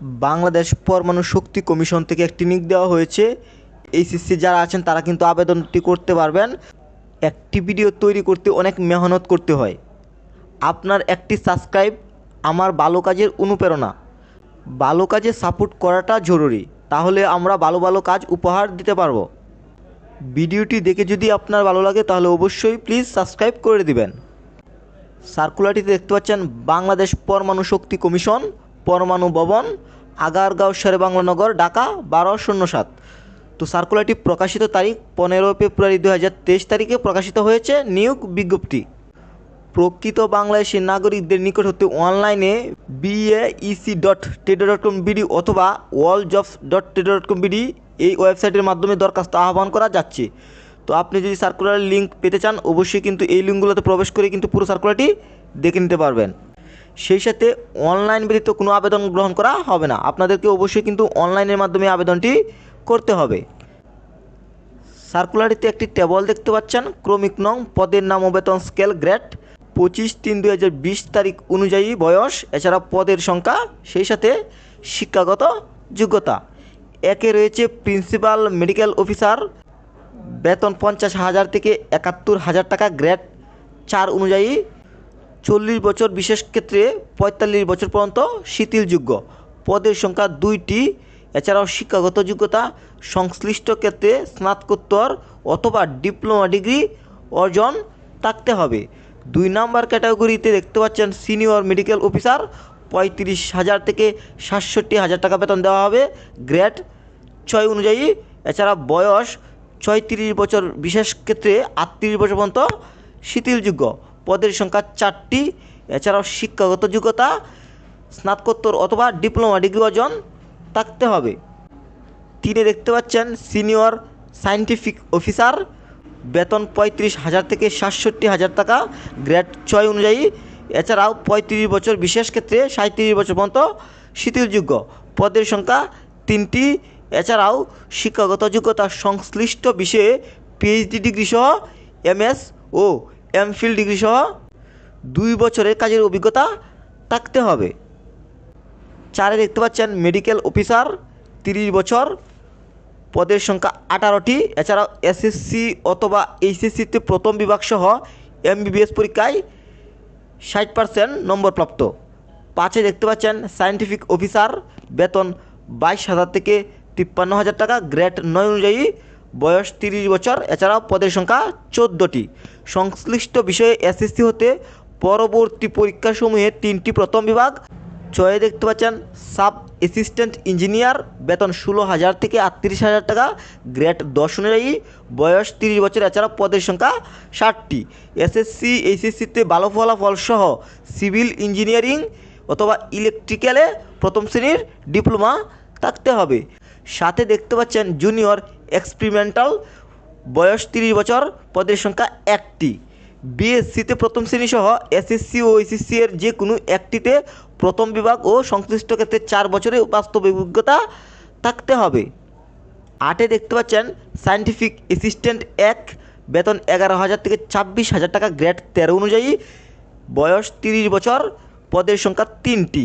বাংলাদেশ পরমাণু শক্তি কমিশন থেকে একটি নিক দেওয়া হয়েছে। এইচএসসি যারা আছেন, তারা কিন্তু আবেদনটি করতে পারবেন। একটি ভিডিও তৈরি করতে অনেক মেহনত করতে হয়। আপনার একটি সাবস্ক্রাইব আমার ভালো কাজের অনুপ্রেরণা। ভালো কাজে সাপোর্ট করাটা জরুরি। তাহলে আমরা ভালো ভালো কাজ উপহার দিতে পারব। ভিডিওটি দেখে যদি আপনার ভালো লাগে, তাহলে অবশ্যই প্লিজ সাবস্ক্রাইব করে দিবেন। সার্কুলারটিতে দেখতে পাচ্ছেন, বাংলাদেশ পরমাণু শক্তি কমিশন। পরমাণু ভবন, আগারগাঁও শেরেবাংলানগর ঢাকা, বারো শূন্য সাত। তো সার্কুলারটি প্রকাশিত তারিখ পনেরো ফেব্রুয়ারি দু হাজার তেইশ তারিখে প্রকাশিত হয়েছে নিয়োগ বিজ্ঞপ্তি। প্রকৃত বাংলাদেশি নাগরিকদের নিকট হতে অনলাইনে বিএইসি ডট টেডো ডট কম বিডি অথবা ওয়াল জবস ডট টেডো ডট কম বিডি এই ওয়েবসাইটের মাধ্যমে দরখাস্ত আহ্বান করা যাচ্ছে। তো আপনি যদি সার্কুলার লিঙ্ক পেতে চান, অবশ্যই কিন্তু এই লিঙ্কগুলোতে প্রবেশ করে কিন্তু পুরো সার্কুলারটি দেখে নিতে পারবেন। সেই সাথে অনলাইন ব্যতীত কোনো আবেদন গ্রহণ করা হবে না। আপনাদেরকে অবশ্যই কিন্তু অনলাইনের মাধ্যমে আবেদনটি করতে হবে। সার্কুলারিতে একটি টেবল দেখতে পাচ্ছেন। ক্রমিক নং, পদের নাম ও বেতন স্কেল গ্রেড পঁচিশ তিন বিশ তারিখ অনুযায়ী বয়স, এছাড়া পদের সংখ্যা, সেই সাথে শিক্ষাগত যোগ্যতা। একে রয়েছে প্রিন্সিপাল মেডিকেল অফিসার বেতন পঞ্চাশ হাজার থেকে একাত্তর হাজার টাকা গ্রেড চার অনুযায়ী চল্লিশ বছর, বিশেষ ক্ষেত্রে পঁয়তাল্লিশ বছর পর্যন্ত শিথিলযোগ্য। পদের সংখ্যা দুইটি, এছাড়াও শিক্ষাগত যোগ্যতা, সংশ্লিষ্ট ক্ষেত্রে স্নাতকোত্তর অথবা ডিপ্লোমা ডিগ্রি অর্জন থাকতে হবে। দুই নম্বর ক্যাটাগরিতে দেখতে পাচ্ছেন সিনিয়র মেডিকেল অফিসার, পঁয়ত্রিশ হাজার থেকে সাতষট্টি হাজার টাকা বেতন দেওয়া হবে। গ্রেড ছয় অনুযায়ী, এছাড়া বয়স ছয়ত্রিশ বছর, বিশেষ ক্ষেত্রে আটত্রিশ বছর পর্যন্ত শিথিলযোগ্য। পদের সংখ্যা চারটি। এছাড়াও শিক্ষাগত যোগ্যতা, স্নাতকোত্তর অথবা ডিপ্লোমা ডিগ্রি অর্জন থাকতে হবে। তিনি দেখতে পাচ্ছেন সিনিয়র সায়েন্টিফিক অফিসার। বেতন পঁয়ত্রিশ হাজার থেকে সাতষট্টি হাজার টাকা, গ্রেড ছয় অনুযায়ী। এছাড়াও পঁয়ত্রিশ বছর বিশেষ ক্ষেত্রে সাঁত্রিশ বছর পর্যন্ত শিথিলযোগ্য। পদের সংখ্যা তিনটি। এছাড়াও শিক্ষাগত যোগ্যতা সংশ্লিষ্ট বিষয়ে পিএইচডি ডিগ্রি সহ এমএস ও এমফিল ডিগ্রি সহ দুই বছরের কাজের অভিজ্ঞতা থাকতে হবে। চারে দেখতে পাচ্ছেন মেডিকেল অফিসার, তিরিশ বছর, পদের সংখ্যা আঠারোটি। এছাড়াও এসএসসি অথবা এইচএসসিতে প্রথম বিভাগ সহ এমবিবিএস পরীক্ষায় ষাট পার্সেন্ট নম্বর প্রাপ্ত। পাঁচে দেখতে পাচ্ছেন সায়েন্টিফিক অফিসার, বেতন বাইশ হাজার থেকে তিপ্পান্ন হাজার টাকা, গ্রেড নয় অনুযায়ী বয়স তিরিশ বছর। এছাড়াও পদের সংখ্যা চোদ্দোটি। সংশ্লিষ্ট বিষয়ে এসএসসি হতে পরবর্তী পরীক্ষাসমূহে তিনটি প্রথম বিভাগ। ছয়ে দেখতে পাচ্ছেন, সাব অ্যাসিস্ট্যান্ট ইঞ্জিনিয়ার, বেতন ষোলো হাজার থেকে আটত্রিশ হাজার টাকা, গ্রেড দশ অনুযায়ী। বয়স তিরিশ বছর এছাড়া পদের সংখ্যা ষাটটি। এসএসসি এইচএসসিতে ভালো ফলাফল সহ সিভিল ইঞ্জিনিয়ারিং অথবা ইলেকট্রিক্যালে প্রথম শ্রেণির ডিপ্লোমা থাকতে হবে। সাথে দেখতে পাচ্ছেন, জুনিয়র এক্সপেরিমেন্টাল বয়স তিরিশ বছর, পদের সংখ্যা একটি। বিএসসিতে প্রথম শ্রেণি সহ এসএসসি ও এইচএসসি এর যে কোনো একটিতে প্রথম বিভাগ ও সংশ্লিষ্ট ক্ষেত্রে চার বছরের বাস্তব অভিজ্ঞতা থাকতে হবে। আটে দেখতে পাচ্ছেন সায়েন্টিফিক অ্যাসিস্ট্যান্ট এক, বেতন এগারো হাজার থেকে ছাব্বিশ হাজার টাকা গ্রেড তেরো অনুযায়ী, বয়স তিরিশ বছর, পদের সংখ্যা তিনটি।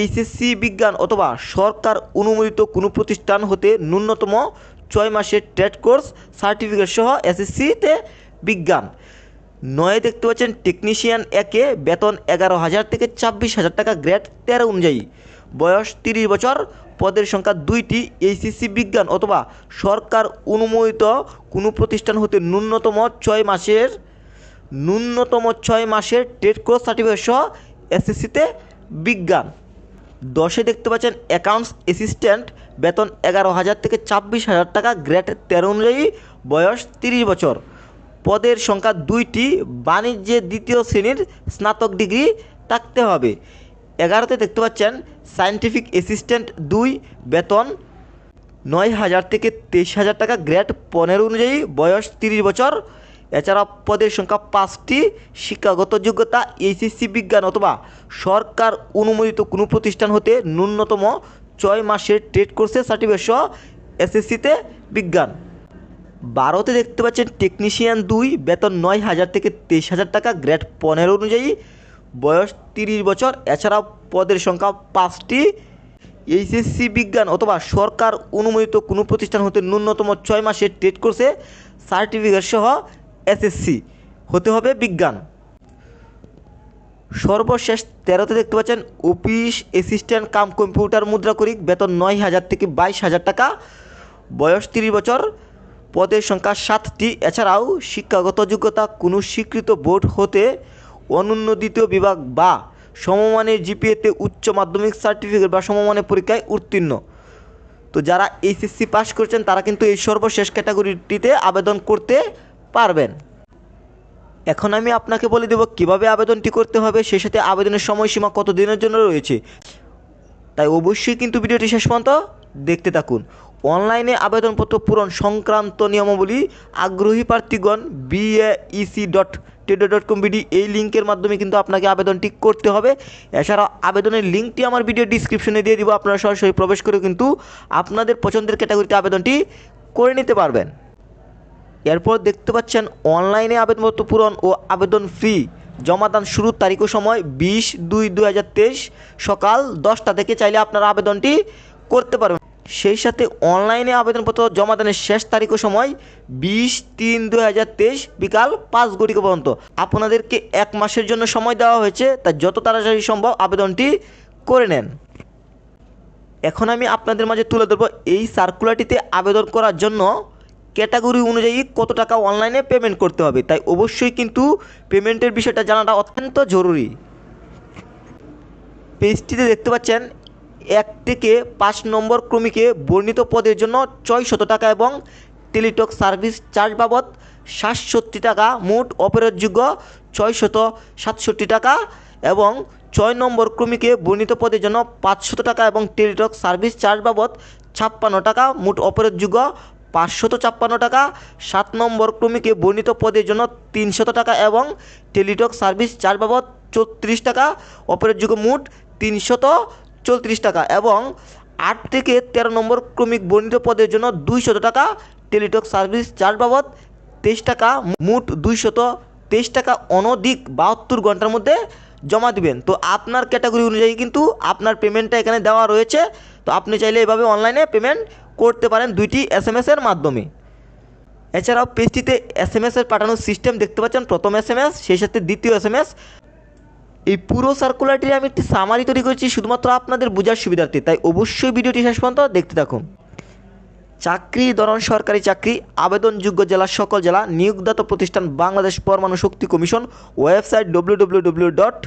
এইচএসসি বিজ্ঞান অথবা সরকার অনুমোদিত কোনো প্রতিষ্ঠান হতে ন্যূনতম ছয় মাসের ট্রেড কোর্স সার্টিফিকেট সহ এসএসসিতে বিজ্ঞান। নয়ে দেখতে পাচ্ছেন টেকনিশিয়ান একে বেতন এগারো হাজার থেকে ছাব্বিশ হাজার টাকা গ্রেড তেরো অনুযায়ী। বয়স তিরিশ বছর, পদের সংখ্যা দুইটি, এইচএসসি বিজ্ঞান অথবা সরকার অনুমোদিত কোনো প্রতিষ্ঠান হতে ন্যূনতম ছয় মাসের, ন্যূনতম ছয় মাসের টেট কোর্স সার্টিফিকেট সহ এসএসসিতে বিজ্ঞান। দশে দেখতে পাচ্ছেন অ্যাকাউন্টস অ্যাসিস্ট্যান্ট বেতন এগারো হাজার থেকে ছাব্বিশ হাজার টাকা গ্রেড তেরো অনুযায়ী বয়স তিরিশ বছর। পদের সংখ্যা দুইটি, বাণিজ্যে দ্বিতীয় শ্রেণির স্নাতক ডিগ্রি থাকতে হবে। এগারোতে দেখতে পাচ্ছেন সায়েন্টিফিক অ্যাসিস্ট্যান্ট দুই, বেতন নয় হাজার থেকে তেইশ হাজার টাকা গ্রেড পনেরো অনুযায়ী বয়স তিরিশ বছর। এছাড়া পদের সংখ্যা পাঁচটি, শিক্ষাগত যোগ্যতা, এইচএসসি বিজ্ঞান অথবা সরকার অনুমোদিত কোনো প্রতিষ্ঠান হতে ন্যূনতম ছয় মাসের ট্রেড কোর্সের সার্টিফিকেট সহ এসএসসিতে বিজ্ঞান। বারোতে দেখতে পাচ্ছেন টেকনিশিয়ান দুই, বেতন নয় হাজার থেকে তেইশ হাজার টাকা, গ্রেড পনেরো অনুযায়ী। বয়স তিরিশ বছর, এছাড়াও পদের সংখ্যা পাঁচটি, এইচএসসি বিজ্ঞান অথবা সরকার অনুমোদিত কোনো প্রতিষ্ঠান হতে ন্যূনতম ছয় মাসের ট্রেড কোর্সে সার্টিফিকেট সহ এসএসসি, হতে হবে বিজ্ঞান। সর্বশেষ তেরোতে দেখতে পাচ্ছেন, অফিস অ্যাসিস্ট্যান্ট কাম কম্পিউটার মুদ্রাকরিক বেতন নয় হাজার থেকে বাইশ হাজার টাকা। বয়স তিরিশ বছর, পদের সংখ্যা সাতটি। এছাড়াও শিক্ষাগত যোগ্যতা কোনো স্বীকৃত বোর্ড হতে অনন্য দ্বিতীয় বিভাগ বা সমমানের জিপিএতে উচ্চ মাধ্যমিক সার্টিফিকেট বা সমমানের পরীক্ষায় উত্তীর্ণ। তো যারা এইচএসসি পাস করছেন, তারা কিন্তু এই সর্বশেষ ক্যাটাগরিটিতে আবেদন করতে পারবেন। এখন আমি আপনাকে বলে দেবো কীভাবে আবেদনটি করতে হবে সেই সাথে আবেদনের সময়সীমা কত দিনের জন্য রয়েছে। তাই অবশ্যই কিন্তু ভিডিওটি শেষ পর্যন্ত দেখতে থাকুন। অনলাইনে আবেদনপত্র পূরণ সংক্রান্ত নিয়মাবলী আগ্রহী প্রার্থীগণ বিএইসি ডট টেডো ডট কম বিডি এই লিঙ্কের মাধ্যমে কিন্তু আপনাকে আবেদনটি করতে হবে। এছাড়াও আবেদনের লিঙ্কটি আমার ভিডিও ডিসক্রিপশনে দিয়ে দিব, আপনারা সরাসরি প্রবেশ করে কিন্তু আপনাদের পছন্দের ক্যাটাগরিতে আবেদনটি করে নিতে পারবেন। এরপর দেখতে পাচ্ছেন অনলাইনে আবেদনপত্র পূরণ ও আবেদন ফি। জমাদান শুরুর তারিখ ও সময় বিশ দুই দু সকাল দশটা থেকে চাইলে আপনারা আবেদনটি করতে পারবেন। সেই সাথে অনলাইনে আবেদনপত্র জমাদানের শেষ তারিখ ও সময় বিশ তিন দু বিকাল পাঁচ ঘটিকা পর্যন্ত। আপনাদেরকে এক মাসের জন্য সময় দেওয়া হয়েছে তা যত তাড়াতাড়ি সম্ভব আবেদনটি করে নেন। এখন আমি আপনাদের মাঝে তুলে ধরবো এই সার্কুলারটিতে আবেদন করার জন্য ক্যাটাগরি অনুযায়ী কত টাকা অনলাইনে পেমেন্ট করতে হবে। তাই অবশ্যই কিন্তু পেমেন্টের বিষয়টা জানাটা অত্যন্ত জরুরি। পেজটিতে দেখতে পাচ্ছেন, এক থেকে পাঁচ নম্বর ক্রমিকে বর্ণিত পদের জন্য ছয় শত টাকা এবং টেলিটক সার্ভিস চার্জ বাবদ সাতষট্টি টাকা, মোট অপরাধযোগ্য ছয় শত সাতষট্টি টাকা এবং ছয় নম্বর ক্রমিকে বর্ণিত পদের জন্য পাঁচশত টাকা এবং টেলিটক সার্ভিস চার্জ বাবদ ছাপ্পান্ন টাকা, মোট অপরাধযোগ্য পাঁচশত ছাপ্পান্ন টাকা, সাত নম্বর ক্রমিকে বর্ণিত পদের জন্য তিনশত টাকা এবং টেলিটক সার্ভিস চার্জ বাবদ চৌত্রিশ টাকা অপরাধযোগ্য মোট তিনশত চৌত্রিশ টাকা এবং আট থেকে তেরো নম্বর ক্রমিক বর্ণিত পদের জন্য দুইশত টাকা, টেলিটক সার্ভিস চার্জ বাবদ তেইশ টাকা, মোট দুইশত তেইশ টাকা অনধিক বাহাত্তর ঘণ্টার মধ্যে জমা দিবেন। তো আপনার ক্যাটাগরি অনুযায়ী কিন্তু আপনার পেমেন্টটা এখানে দেওয়া রয়েছে। তো আপনি চাইলে এভাবে অনলাইনে পেমেন্ট করতে পারেন দুইটি এস এম এসের মাধ্যমে। এছাড়াও পেজটিতে এস এম এসের পাঠানোর সিস্টেম দেখতে পাচ্ছেন, প্রথম এস এম এস সেই সাথে দ্বিতীয় এস এম এস এই পুরো সার্কুলারটির আমি একটি সামারি তৈরি করেছি শুধুমাত্র আপনাদের বোঝার সুবিধার্থে, তাই অবশ্যই ভিডিওটি শেষ পর্যন্ত দেখতে থাকুন। চাকরি, ধরন, সরকারি চাকরি, আবেদনযোগ্য জেলার সকল জেলা, নিয়োগদাতা প্রতিষ্ঠান, বাংলাদেশ পরমাণু শক্তি commission, website W W W dot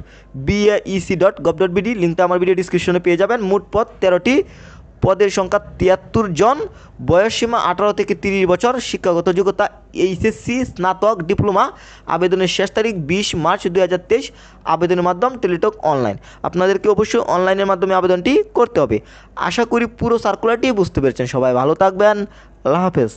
BAEC dot gov dot BD লিঙ্কটা আমার ভিডিও ডিসক্রিপশনে পেয়ে যাবেন। মোট পদ তেরোটি। পদের সংখ্যা তিয়াত্তর জন। বয়সসীমা আঠারো থেকে তিরিশ বছর। শিক্ষাগত যোগ্যতা এইচএসসি, স্নাতক, ডিপ্লোমা। আবেদনের শেষ তারিখ বিশ মার্চ দু হাজার তেইশ। আবেদনের মাধ্যম টেলিটক অনলাইন। আপনাদেরকে অবশ্যই অনলাইনের মাধ্যমে আবেদনটি করতে হবে। আশা করি পুরো সার্কুলারটি বুঝতে পেরেছেন। সবাই ভালো থাকবেন। আল্লাহ হাফেজ।